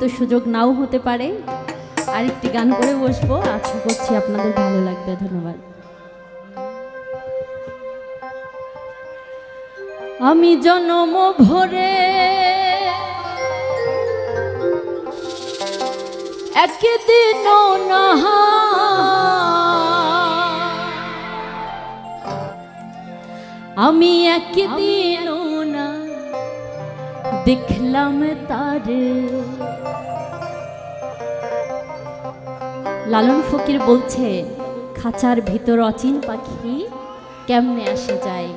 হয়তো সুযোগ নাও হতে পারে। আরেকটি গান করে বসবো। আশা করছি আপনাদের ভালো লাগবে। ধন্যবাদ। আমি জনম ভরে একদিন না আমি একদিন দেখলাম তারে লালন ফকির বলছে, খাঁচার ভিতর অচিন পাখি কেমনে আসে যায়?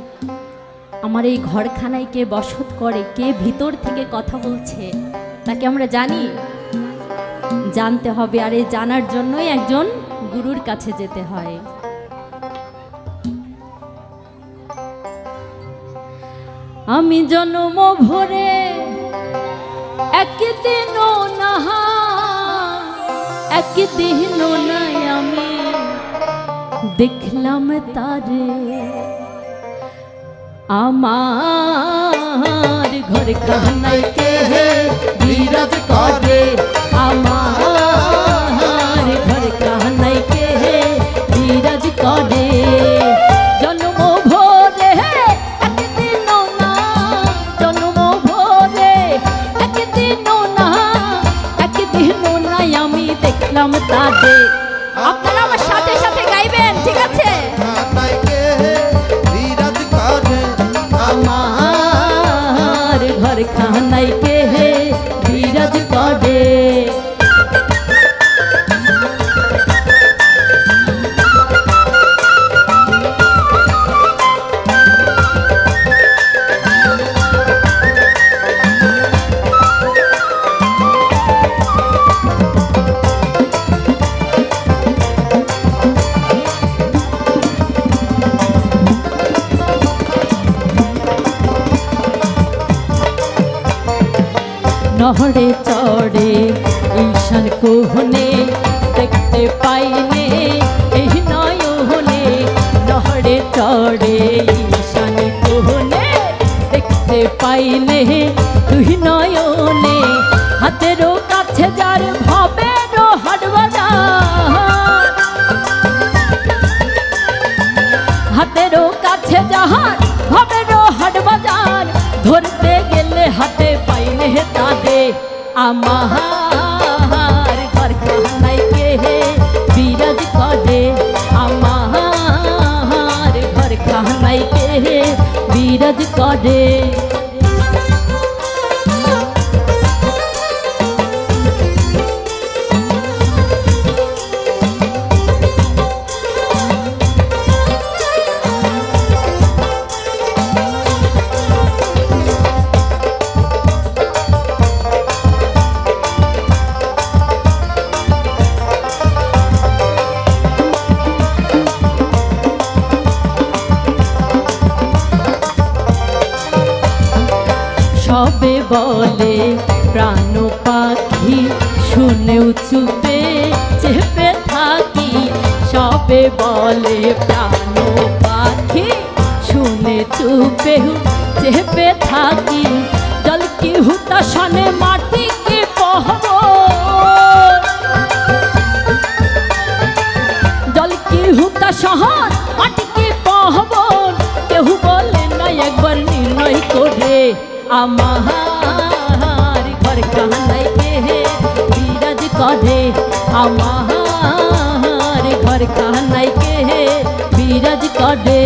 আমার এই ঘরখানায় কে বসত করে, কে ভিতর থেকে কথা বলছে তাকে আমরা জানি? জানতে হবে, আর এই জানার জন্যই একজন গুরুর কাছে যেতে হয়। আমি জন্ম ভরে একদিন নাহা একদিন নাই আমি দেখলাম তারে। আমার ঘর কাহানাই কে বিরাজ করে। দেখলাম তাদের আপনারা আমার সাথে সাথে গাইবেন ঠিক আছে? আমার। ঘর খানাইকে হে বিরাজ করে। নহরে চড়ে। ঈশান কোহনে দেখতে পাইনে, এই নয়নে নহরে চড়ে। ঈশান কোহনে দেখতে পাইনে তুই নয়নে হাতেরও কাছে যার ভাবেরও হাট হাতেরও কাছে যাহার ভাবেরও হাট বাজার ধরতে আমার ঘর কাহানাই কে হে বিরাজ করে আমার ঘর কাহানাই কে হে বিরাজ করে সবে বলে, প্রাণ পাখি শুনেও চুপে চেপে থাকি। সবে বলে, প্রাণ পাখি শুনে চুপে চেপে থাকি। জল কি হুতা সনে মাটি কি পহব জল কি হুতা আমার ঘর কাহানাই কে হে বিরাজ করে। আমার ঘর কাহানাই কে হে বিরাজ করে।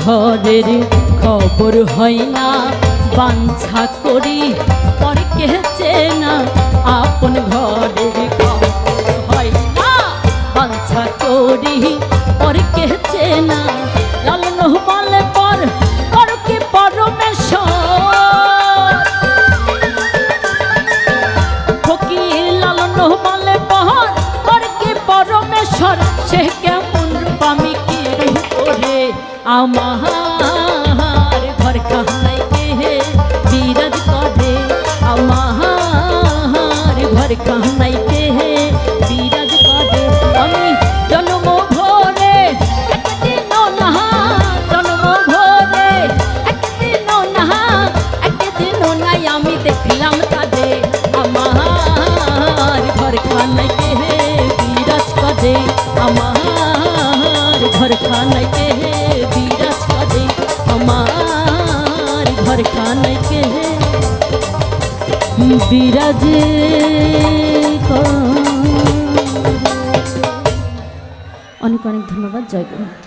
ঘরের খবর হয় না বাঞ্ছা করি পরকে চেনা আপন ঘরের আমার ঘর কাহায় বিরাজ করে। আমার ঘর কাহায় আমার কানকে বিরাজে অনেক অনেক ধন্যবাদ জয় গুরু।